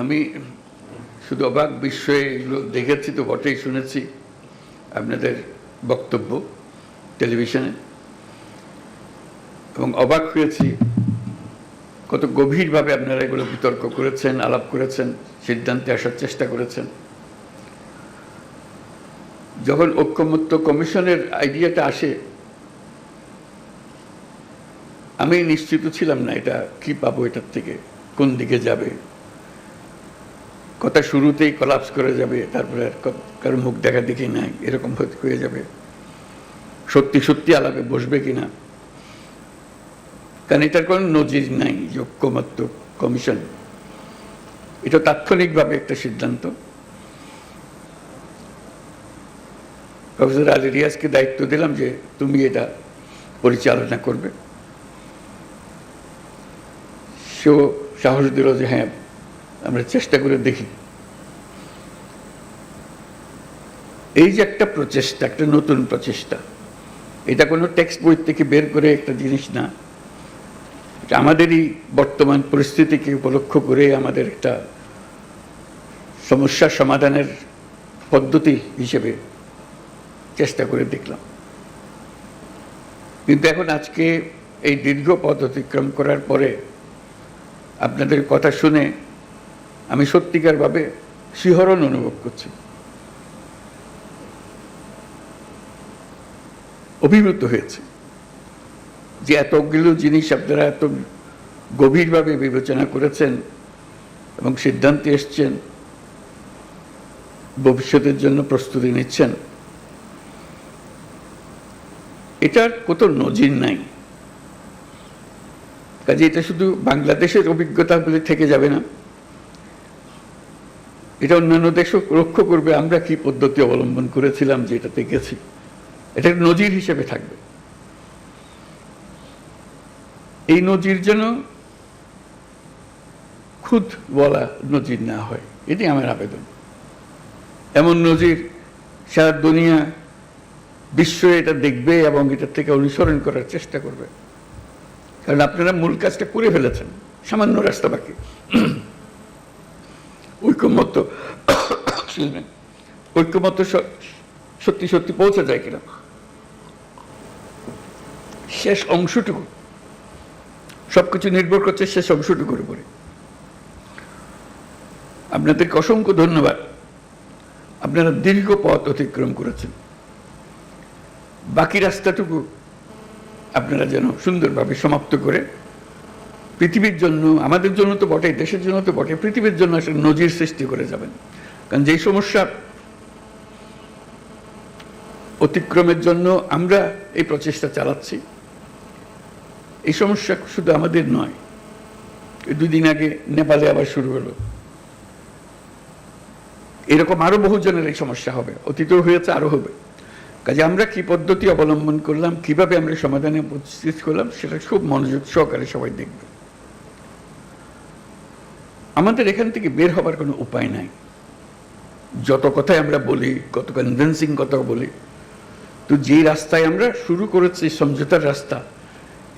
আমি শুধু অবাক বিস্ময়ে এগুলো দেখেছি তো, বটেই শুনেছি। আপনাদের বক্তব্য টেলিভিশনে। এবং অবাক হয়েছি কত গভীরভাবে আপনারা এগুলো বিতর্ক করেছেন, আলাপ করেছেন, সিদ্ধান্তে আসার চেষ্টা করেছেন। যখন ঐক্যমত্য কমিশনের আইডিয়াটা আসে, আমি নিশ্চিত ছিলাম না এটা কি পাবো, এটার থেকে কোন দিকে যাবে। কথা শুরুতেই কলাপস করে যাবে, তারপরে আর ক- মুখ দেখা দেখি নাই, এরকম হয়ে- যাবে। সত্যি সত্যি আলাপে বসবে কিনা? কারণ এটার কোনো নজির নাই যে কমিশন। এটা তাৎক্ষণিকভাবে একটা সিদ্ধান্ত। প্রফেসর আলী রিয়াজকে দায়িত্ব দিলাম যে তুমি এটা পরিচালনা করবে। সেও সাহস দিল যে হ্যাঁ আমরা চেষ্টা করে দেখি। এই যে একটা প্রচেষ্টা, একটা নতুন প্রচেষ্টা, এটা কোনো টেক্সট বই থেকে বের করে একটা জিনিস না। আমাদেরই বর্তমান পরিস্থিতিকে উপলক্ষ করে আমাদের একটা সমস্যার সমাধানের পদ্ধতি হিসেবে চেষ্টা করে দেখলাম। কিন্তু এখন আজকে এই দীর্ঘ পথ অতিক্রম করার পরে আপনাদের কথা শুনে আমি সত্যিকারভাবে শিহরণ অনুভব করছি। অভিভূত হয়েছে যে এতগুলো জিনিস আপনারা এত গভীরভাবে বিবেচনা করেছেন এবং সিদ্ধান্তে এসছেন, ভবিষ্যতের জন্য প্রস্তুতি নিচ্ছেন। এটার কত নজির নাই। কাজে এটা শুধু বাংলাদেশের অভিজ্ঞতা বলে থেকে যাবে না এটা অন্যান্য দেশও লক্ষ্য করবে। আমরা কি পদ্ধতি অবলম্বন করেছিলাম যে এটাতে গেছি? এটা নজির হিসেবে থাকবে। এই নজির যেন খুদ বলা নজির না হয় এটি আমার আবেদন। এমন নজির সারা দুনিয়া বিশ্ব এটা দেখবে এবং এটার থেকে অনুসরণ করার চেষ্টা করবে। কারণ আপনারা মূল কাজটা করে ফেলেছেন, সামান্য রাস্তা বাকি ঐক্যমত্য ঐক্যমত্য সত্যি সত্যি পৌঁছে যায় কিনা? শেষ অংশটুকু। সবকিছু নির্ভর করছে শেষ অংশটুকুর উপরে। আপনাদেরকে অসংখ্য ধন্যবাদ। আপনারা দীর্ঘ পথ অতিক্রম করেছেন। বাকি রাস্তাটুকু আপনারা যেন সুন্দরভাবে সমাপ্ত করে পৃথিবীর জন্য, আমাদের জন্য তো বটে, দেশের জন্য তো বটে, পৃথিবীর জন্য একটা নজির সৃষ্টি করে যাবেন। কারণ যেই সমস্যা অতিক্রমের জন্য আমরা এই প্রচেষ্টা চালাচ্ছি, এই সমস্যা শুধু আমাদের নয়। দুদিন আগে নেপালে আবার শুরু হলো। এরকম আরও বহুজনের এই সমস্যা হবে, অতীতেও হয়েছে, আরও হবে। কাজে আমরা কি পদ্ধতি অবলম্বন করলাম, কীভাবে আমরা সমাধানে উপস্থিত করলাম সেটা খুব মনোযোগ সহকারে সবাই দেখবে। আমাদের এখান থেকে বের হবার কোনো উপায় নাই। যত কথাই আমরা বলি কত কনভিন্সিং কথা বলি, তো যে রাস্তায় আমরা শুরু করেছি সমঝোতার রাস্তা,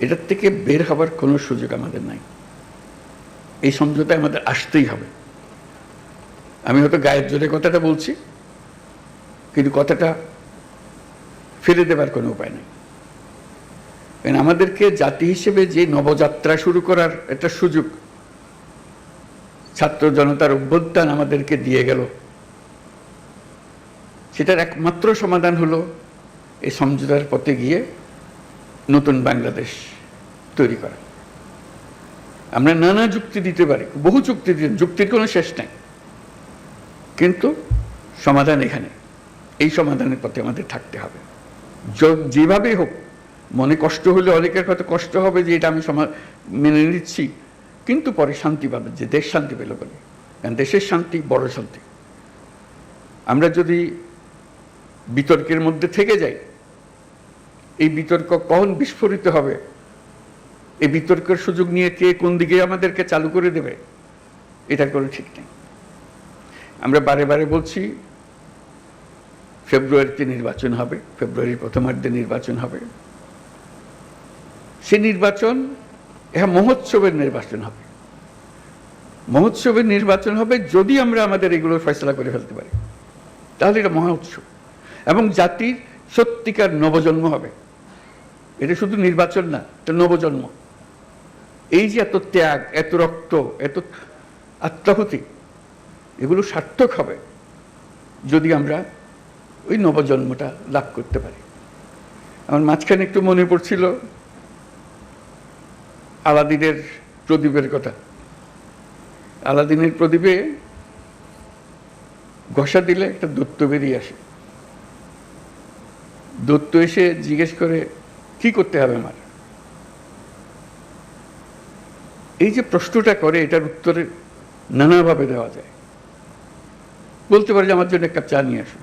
এটার থেকে বের হবার কোনো সুযোগ আমাদের নাই। এই সমঝোতায় আমাদের আসতেই হবে। আমি হয়তো গায়ের জোরে কথাটা বলছি, কিন্তু কথাটা ফেলে দেবার কোনো উপায় নেই। কারণ আমাদেরকে জাতি হিসেবে যে নবযাত্রা শুরু করার একটা সুযোগ ছাত্র জনতার অভ্যুত্থান আমাদেরকে দিয়ে গেল। সেটার একমাত্র সমাধান হলো এই সমঝোতার পথে গিয়ে নতুন বাংলাদেশ তৈরি করা। আমরা নানা যুক্তি দিতে পারি, বহু যুক্তি দিতে যুক্তির কোনো শেষ নাই। কিন্তু সমাধান এখানে, এই সমাধানের পথে আমাদের থাকতে হবে। যেভাবেই হোক, মনে কষ্ট হলে অনেকের হয়তো কষ্ট হবে যে এটা আমি সমা- মেনে নিচ্ছি। কিন্তু পরে শান্তি পাবে, যে দেশ শান্তি পেল বলে কারণ দেশের শান্তি বড় শান্তি। আমরা যদি বিতর্কের মধ্যে থেকে যাই, এই বিতর্ক কখন বিস্ফোরিত হবে? এই বিতর্কের সুযোগ নিয়ে কে কোন দিকে আমাদেরকে চালু করে দেবে? এটা কোনো ঠিক নেই। আমরা বারে বারে বলছি, ফেব্রুয়ারিতে নির্বাচন হবে, ফেব্রুয়ারির প্রথমার্ধে নির্বাচন হবে। সে নির্বাচন হ্যাঁ মহোৎসবের নির্বাচন হবে। মহোৎসবের নির্বাচন হবে যদি আমরা আমাদের এগুলোর ফয়সলা করে ফেলতে পারি। তাহলে এটা মহা উৎসব এবং জাতির সত্যিকার নবজন্ম হবে। এটা শুধু নির্বাচন না, এটা নবজন্ম। এই যে এত ত্যাগ, এত রক্ত, এত আত্মাহুতি, এগুলো সার্থক হবে যদি আমরা ওই নবজন্মটা লাভ করতে পারি। আমার মাঝখানে একটু মনে পড়ছিল আলাদিনের প্রদীপের কথা। আলাদিনের প্রদীপে ঘষা দিলে একটা দত্ত বেরিয়ে আসে। দত্ত এসে জিজ্ঞেস করে, কি করতে হবে আমার? এই যে প্রশ্নটা করে, এটার উত্তরে নানাভাবে দেওয়া যায়। বলতে পারে যে, আমার জন্য এক কাপ চা নিয়ে আসুন।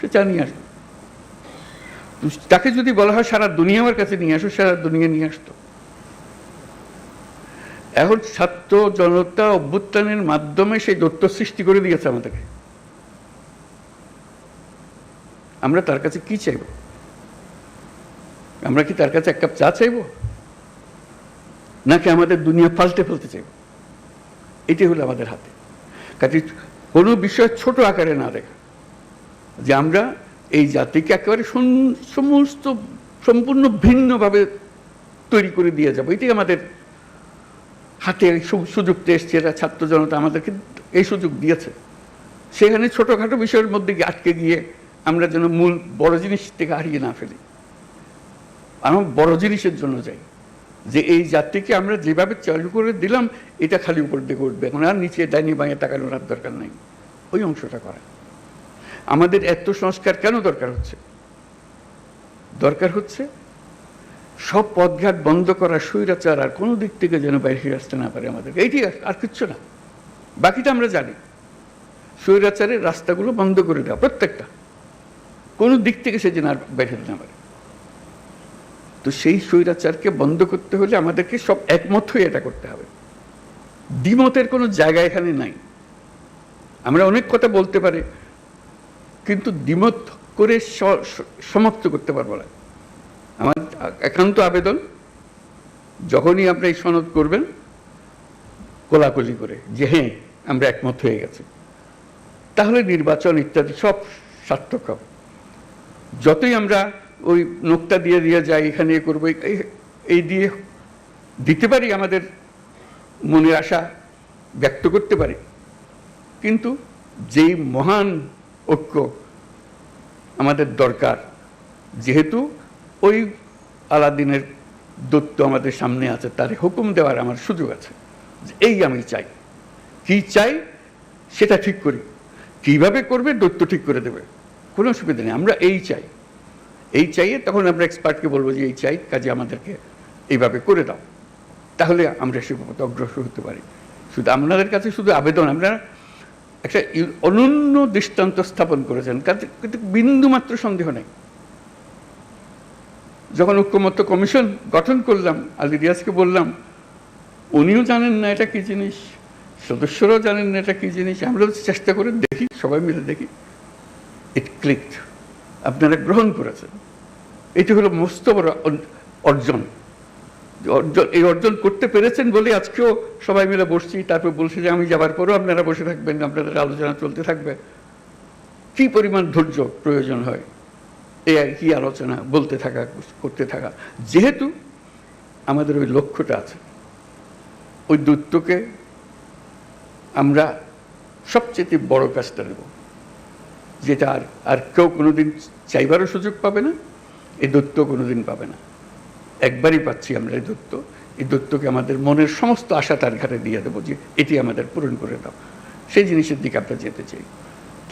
সে চা নিয়ে আসবে তাকে যদি বলা হয়, সারা দুনিয়া আমার কাছে নিয়ে আসো। সারা দুনিয়া নিয়ে আসতো। এখন ছাত্র জনতা অভ্যুত্থানের মাধ্যমে সেই দত্ত সৃষ্টি করে দিয়েছে আমাদেরকে। আমরা তার কাছে কি চাইব? আমরা কি তার কাছে এক কাপ চা চাইব? নাকি আমাদের দুনিয়া পাল্টে ফেলতে চাইব? এটি হলো আমাদের হাতে। কাজে কোনো বিষয় ছোট আকারে না দেখা। যে আমরা এই জাতিকে একেবারে সমস্ত, সম্পূর্ণ ভিন্নভাবে তৈরি করে দিয়ে যাব এটি আমাদের হাতে সুযোগটা এসছে এরা ছাত্র জনতা আমাদেরকে এই সুযোগ দিয়েছে। সেখানে ছোটোখাটো বিষয়ের মধ্যে আটকে গিয়ে আমরা যেন মূল বড় জিনিস থেকে হারিয়ে না ফেলি। আমরা বড় জিনিসের জন্য যাই। যে এই জাতিকে আমরা যেভাবে চালু করে দিলাম, এটা খালি উপর দিকে উঠবে এখন আর নিচে ডাইনি বাঁয়ে তাকানোর আর দরকার নাই। ওই অংশটা করা। আমাদের এত সংস্কার কেন দরকার হচ্ছে? দরকার হচ্ছে সব পথঘাট বন্ধ করা, স্বৈরাচার, আর কোনো দিক থেকে যেন বাইরে আসতে না পারে আমাদের এইটি আর- কিচ্ছু না। বাকিটা আমরা জানি। স্বৈরাচারের রাস্তাগুলো বন্ধ করে দেওয়া, প্রত্যেকটা। কোনো দিক থেকে সে যেন আর বাইরে না পারে। তো সেই স্বৈরাচারকে বন্ধ করতে হলে আমাদেরকে সব একমত হয়ে এটা করতে হবে। দ্বিমতের কোনো জায়গা এখানে নাই। আমরা অনেক কথা বলতে পারি, কিন্তু দ্বিমত করে সমাপ্ত করতে পারব না। আমার একান্ত আবেদন, যখনই আপনি এই সনদ করবেন, কোলাকুলি করে যে হ্যাঁ আমরা একমত হয়ে গেছি। তাহলে নির্বাচন ইত্যাদি সব সার্থক হবে। যতই আমরা ওই নোকটা দিয়ে দিয়ে যাই, এখানে করব এই- এই দিয়ে দিতে পারি আমাদের মনের আশা ব্যক্ত করতে পারি। কিন্তু যেই মহান ঐক্য আমাদের দরকার, যেহেতু ওই আলাদিনের দত্ত আমাদের সামনে আছে, তার হুকুম দেওয়ার আমার সুযোগ আছে এই আমি চাই। কি চাই সেটা ঠিক করি। কীভাবে করবে দত্ত ঠিক করে দেবে, কোনো অসুবিধা নেই, আমরা এই চাই। এই চাইয়ে তখন আমরা এক্সপার্টকে বলব যে এই চাই, কাজে আমাদেরকে এইভাবে করে দাও। তাহলে আমরা সে অগ্রসর হতে পারি। শুধু আপনাদের কাছে শুধু আবেদন, আপনারা একটা অনন্য দৃষ্টান্ত স্থাপন করেছেন, কাজে কিন্তু বিন্দুমাত্র সন্দেহ নেই। যখন ঐক্যমত্য কমিশন গঠন করলাম আলী রিয়াজকে বললাম, উনিও জানেন না এটা কি জিনিস? সদস্যরাও জানেন না এটা কি জিনিস? আমরাও চেষ্টা করে দেখি, সবাই মিলে দেখি। ইট ক্লিকড আপনারা গ্রহণ করেছেন। এটি হলো মস্ত বড় অর্জন। অর্জন, এই অর্জন করতে পেরেছেন বলে আজকেও সবাই মিলে বসছি, তারপর বলছি যে, আমি যাবার পরেও আপনারা বসে থাকবেন, আপনাদের আলোচনা চলতে থাকবে। কি পরিমাণ ধৈর্য প্রয়োজন হয়। এই আর কি আলোচনা, বলতে থাকা, করতে থাকা। যেহেতু আমাদের ওই লক্ষ্যটা আছে, ওই দূতকে আমরা সবচেয়ে বড় কাজটা নেব, যেটা আর আর কেউ কোনোদিন চাইবারও সুযোগ পাবে না, এই দত্ত কোনোদিন পাবে না। একবারই পাচ্ছি আমরা এই দত্ত এই দত্তকে আমাদের মনের সমস্ত আশা তার ঘাটে দিয়ে দেবো যে এটি আমাদের পূরণ করে দাও। সেই জিনিসের দিকে আমরা যেতে চাই।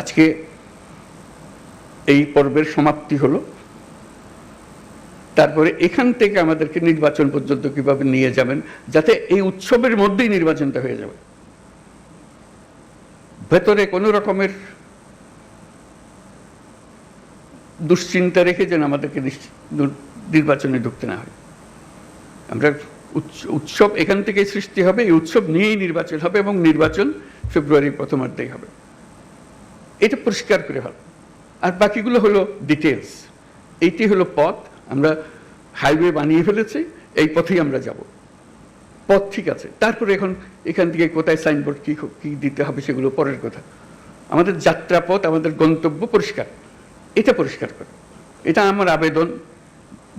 আজকে এই পর্বের সমাপ্তি হলো। তারপরে এখান থেকে আমাদেরকে নির্বাচন পর্যন্ত কীভাবে নিয়ে যাবেন, যাতে এই উৎসবের মধ্যেই নির্বাচনটা হয়ে যাবে। ভেতরে কোনো রকমের দুশ্চিন্তা রেখে যেন আমাদেরকে নির্বাচনে ঢুকতে না হয়। আমরা উৎসব এখান থেকেই সৃষ্টি হবে, এই উৎসব নিয়েই নির্বাচন হবে এবং নির্বাচন ফেব্রুয়ারির প্রথমার্ধেই হবে। এটা পরিষ্কার করে ভালো। আর বাকিগুলো হলো ডিটেলস এইটি হলো পথ। আমরা হাইওয়ে বানিয়ে ফেলেছি, এই পথেই আমরা যাব। পথ ঠিক আছে। তারপরে এখন এখান থেকে কোথায় সাইনবোর্ড কি কি দিতে হবে সেগুলো পরের কথা। আমাদের যাত্রাপথ, আমাদের গন্তব্য পরিষ্কার। এটা পরিষ্কার করে। এটা আমার আবেদন।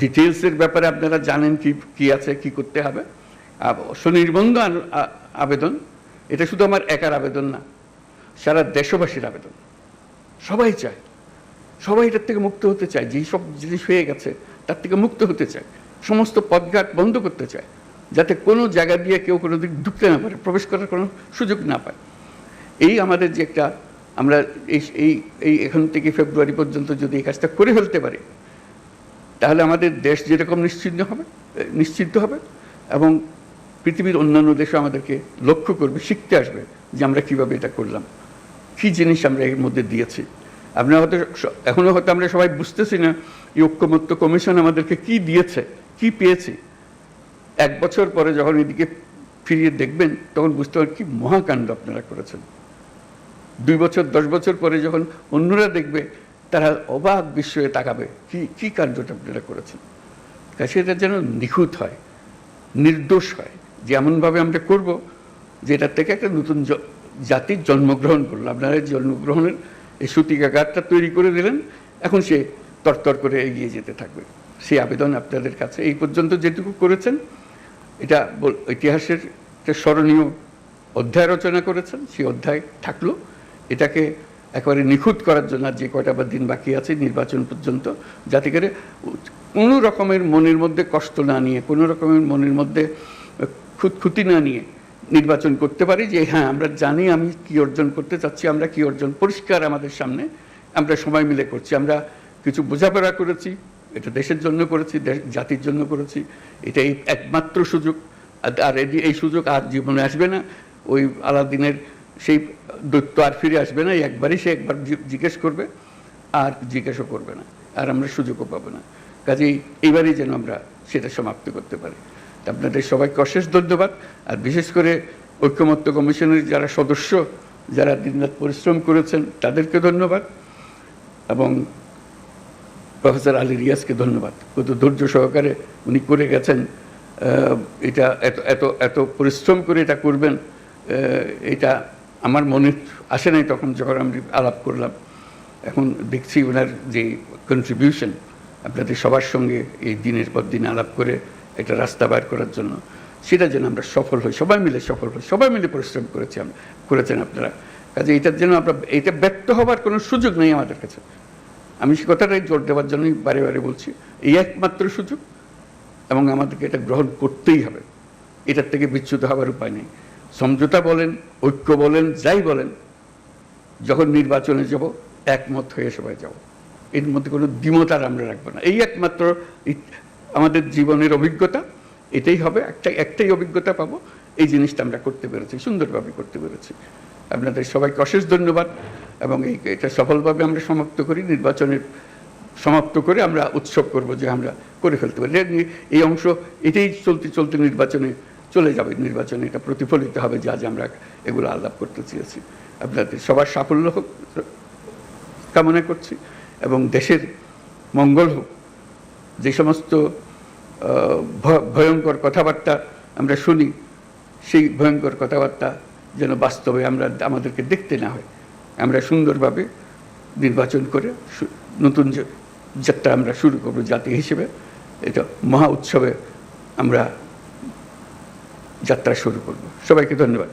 ডিটেলসের ব্যাপারে আপনারা জানেন কি কি আছে, কি করতে হবে। স্বনির্বন্ধ আবেদন। এটা শুধু আমার একার আবেদন না, সারা দেশবাসীর আবেদন। সবাই চায়। সবাই এটার থেকে মুক্ত হতে চায়, যেই সব জিনিস হয়ে গেছে, তার থেকে মুক্ত হতে চায়, সমস্ত পথঘাট বন্ধ করতে চায়, যাতে কোনো জায়গা দিয়ে কেউ কোনো দিক ঢুকতে না পারে, প্রবেশ করার কোনো সুযোগ না পায়। এই আমাদের যে একটা, আমরা এই এই এখান থেকে ফেব্রুয়ারি পর্যন্ত যদি এই কাজটা করে ফেলতে পারি, তাহলে আমাদের দেশ যেরকম নিশ্চিন্ত হবে নিশ্চিন্ত হবে, এবং পৃথিবীর অন্যান্য দেশও আমাদেরকে লক্ষ্য করবে, শিখতে আসবে যে আমরা কীভাবে এটা করলাম, কী জিনিস আমরা এর মধ্যে দিয়েছি। আমরা হয়তো স- এখনও হয়তো আমরা সবাই বুঝতেছি না, এই ঐক্যমত্য কমিশন আমাদেরকে কি দিয়েছে, কি পেয়েছি। এক বছর পরে যখন এদিকে ফিরিয়ে দেখবেন, তখন বুঝতে পারবেন কি মহাকাণ্ড আপনারা করেছেন। দুই বছর, দশ বছর পরে যখন অন্যরা দেখবে, তারা অবাক বিস্ময়ে তাকাবে, কি কি কাণ্ডটা আপনারা করেছেন। কাছে যেন নিখুঁত হয়, নির্দোষ হয়, যে এমনভাবে আমরা করব, যে এটার থেকে একটা নতুন জাতির জন্মগ্রহণ করল। আপনারা জন্মগ্রহণের এই সূতিকাগারটা তৈরি করে দিলেন, এখন সে তরতর করে এগিয়ে যেতে থাকবে। সেই আবেদন আপনাদের কাছে। এই পর্যন্ত যেটুকু করেছেন, এটা ইতিহাসের একটা স্মরণীয় অধ্যায় রচনা করেছেন, সেই অধ্যায় থাকল। এটাকে একেবারে নিখুঁত করার জন্য আর যে কয়টা বা দিন বাকি আছে নির্বাচন পর্যন্ত, যাতে করে কোনো রকমের মনের মধ্যে কষ্ট না নিয়ে, কোনো রকমের মনের মধ্যে খুঁতখুতি না নিয়ে নির্বাচন করতে পারি যে হ্যাঁ আমরা জানি আমি কি অর্জন করতে চাচ্ছি, আমরা কি অর্জন, পরিষ্কার আমাদের সামনে আমরা সবাই মিলে করছি। আমরা কিছু বোঝাপড়া করেছি, এটা দেশের জন্য করেছি জাতির জন্য করেছি, এটাই একমাত্র সুযোগ। আর- এই সুযোগ আর জীবনে আসবে না। ওই আলাদিনের সেই দৈত্য আর ফিরে আসবে না, এই একবারই সে একবার জিজ্ঞেস করবে, আর জিজ্ঞেসও করবে না। আর আমরা সুযোগও পাবো না। কাজেই এইবারই যেন আমরা সেটা সমাপ্ত করতে পারি। আপনাদের সবাইকে অশেষ ধন্যবাদ। আর বিশেষ করে ঐক্যমত্য কমিশনের যারা সদস্য, যারা দিনরাত পরিশ্রম করেছেন, তাদেরকে ধন্যবাদ। এবং প্রফেসর আলী রিয়াজকে ধন্যবাদ। কত ধৈর্য সহকারে উনি করে গেছেন এটা এত এত এত পরিশ্রম করে এটা করবেন এটা আমার মনে আসে নাই তখন যখন আমি আলাপ করলাম। এখন দেখছি ওনার যে কন্ট্রিবিউশন আপনাদের সবার সঙ্গে এই দিনের পর দিন আলাপ করে একটা রাস্তা বার করার জন্য। সেটা যেন আমরা সফল হই, সবাই মিলে সফল হই, সবাই মিলে পরিশ্রম করেছি করেছেন আপনারা। কাজে এটার জন্য আমরা, এটা ব্যর্থ হবার কোনো সুযোগ নেই আমাদের কাছে। আমি সে কথাটাই জোর দেওয়ার জন্যই বারে বারে বলছি, এই একমাত্র সুযোগ এবং আমাদেরকে এটা গ্রহণ করতেই হবে। এটার থেকে বিচ্যুত হবার উপায় নেই। সমঝোতা বলেন, ঐক্য বলেন, যাই বলেন, যখন নির্বাচনে যাব, একমত হয়ে সবাই যাব। এর মধ্যে কোনো দ্বিমত আর আমরা রাখব না। এই একমাত্র আমাদের জীবনের অভিজ্ঞতা, এটাই হবে, একটা, একটাই অভিজ্ঞতা পাবো। এই জিনিসটা আমরা করতে পেরেছি, সুন্দরভাবে করতে পেরেছি। আপনাদের সবাইকে অশেষ ধন্যবাদ এবং এই, এটা সফলভাবে আমরা সমাপ্ত করি নির্বাচনের সমাপ্ত করে আমরা উৎসব করব যে আমরা করে ফেলতে পারি। এই অংশ এটাই চলতে চলতে নির্বাচনে চলে যাবে। নির্বাচনে এটা প্রতিফলিত হবে যা যা আমরা এগুলো আলাপ করতে চেয়েছি। আপনাদের সবার সাফল্য হোক, কামনা করছি এবং দেশের মঙ্গল হোক। যে সমস্ত ভয়ঙ্কর কথাবার্তা আমরা শুনি, সেই ভয়ঙ্কর কথাবার্তা যেন বাস্তবে আমরা আমাদেরকে দেখতে না হয়। আমরা সুন্দরভাবে নির্বাচন করে নতুন যাত্রা আমরা শুরু করব জাতি হিসেবে, এটা মহা উৎসবে আমরা যাত্রা শুরু করব। সবাইকে ধন্যবাদ।